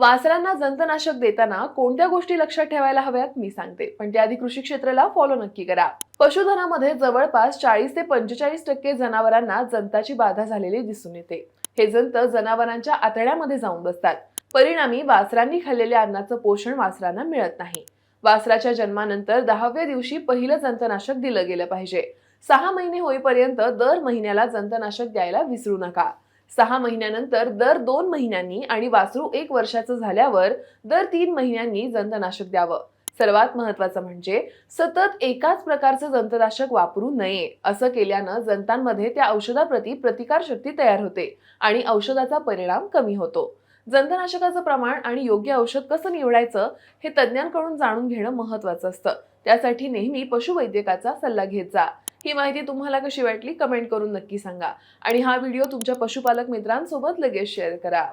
वासरांना जंतनाशक देताना कोणत्या गोष्टी लक्षात ठेवायला हव्यात मी सांगते. पण त्याआधी कृषी क्षेत्राला फॉलो नक्की करा. पशुधनामध्ये जवळपास चाळीस ते पंचेचाळीस टक्के जनावरांना जंताची बाधा झालेली दिसून येते. हे जंत जनावरांच्या आतड्यामध्ये जाऊन बसतात. परिणामी वासरांनी खाल्लेल्या अन्नाचं पोषण वासरांना मिळत नाही. वासराच्या जन्मानंतर दहाव्या दिवशी पहिलं जंतनाशक दिलं गेलं पाहिजे. सहा महिने होईपर्यंत दर महिन्याला जंतनाशक द्यायला विसरू नका. सहा महिन्यानंतर दर दोन महिन्यांनी आणि वासरू एक वर्षाचं झाल्यावर दर तीन महिन्यांनी जंतनाशक द्यावं. सर्वात महत्वाचं म्हणजे सतत एकाच प्रकारचं जंतनाशक वापरू नये असं केल्यानं जंतांमध्ये त्या औषधाप्रती प्रतिकारशक्ती तयार होते आणि औषधाचा परिणाम कमी होतो. जंतनाशकाचं प्रमाण आणि योग्य औषध कसं निवडायचं हे तज्ज्ञांकडून जाणून घेणं महत्वाचं असतं. त्यासाठी नेहमी पशुवैद्यकाचा सल्ला घेत जा. ही माहिती तुम्हाला कशी वाटली कमेंट करून नक्की सांगा. आणि हा व्हिडिओ तुमच्या पशुपालक मित्रांसोबत लगेच शेअर करा.